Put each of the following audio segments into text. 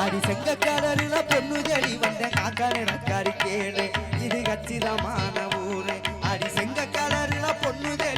அடி செங்கக்காரல பொண்ணு ஜடி வந்த காக்காரு நக்காரு கேளு. இது கச்சிதமான ஊரு. அடி செங்கக்காரல பொண்ணு ஜடி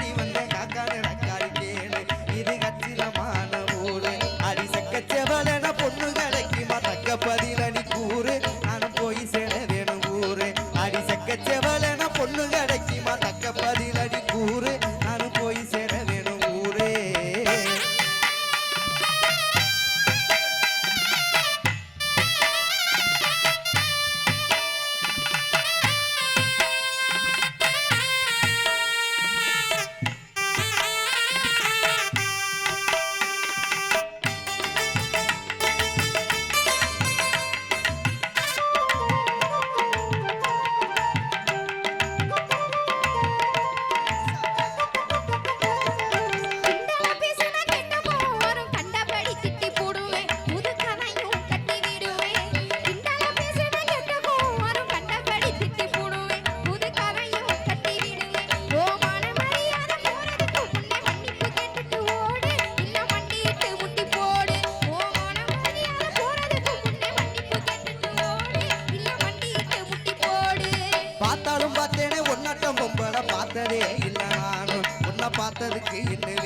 வாழ்க்கையில்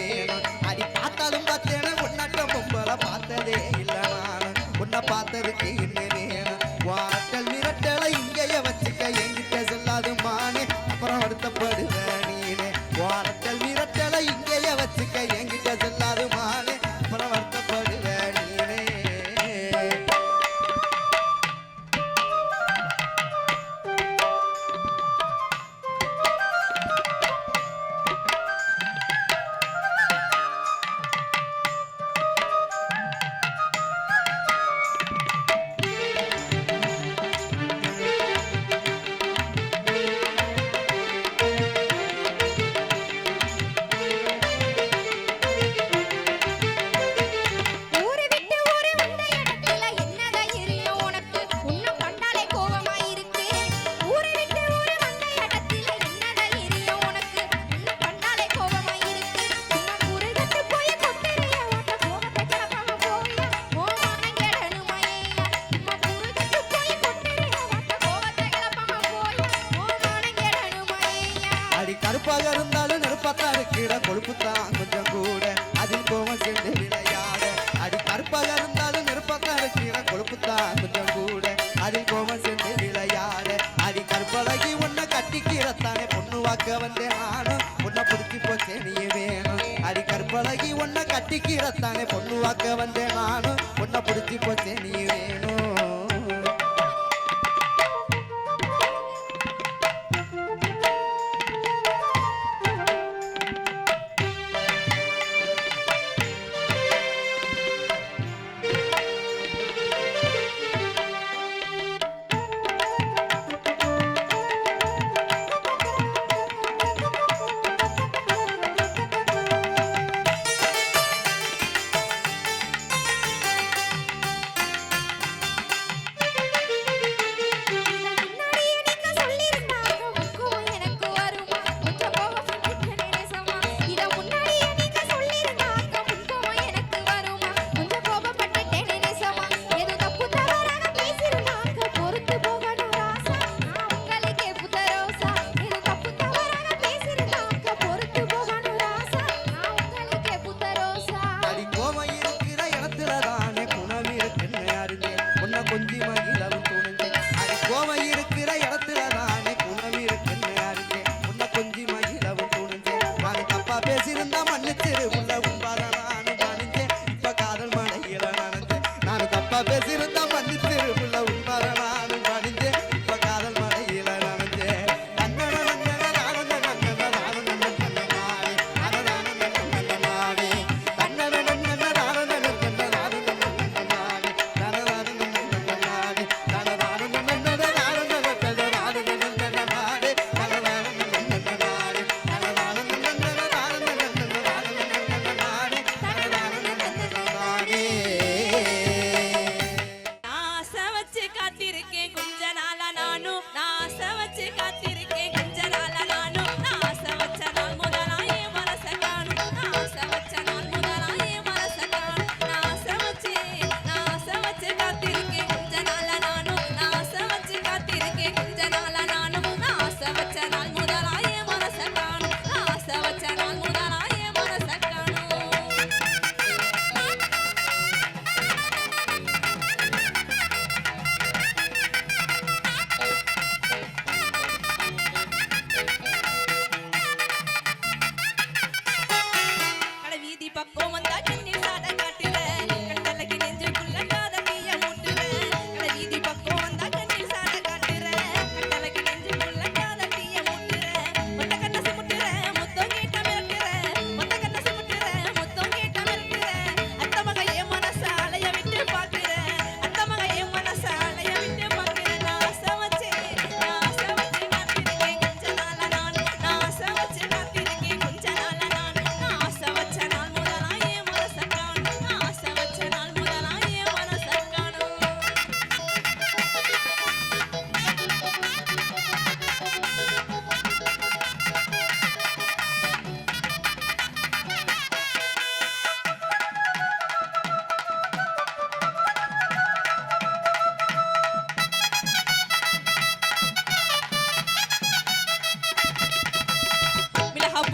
பார்க்க வந்தேன் நானும் உன்னை பிடிச்சி போச்சே நீ வேணும் அடி கற்பழகி உன்னை கட்டிக்கிறத்தானே பொண்ணு பார்க்க வந்தேன் நானும் உன்னை பிடிச்சி போச்சே நீ வேணும்.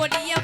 பொடிய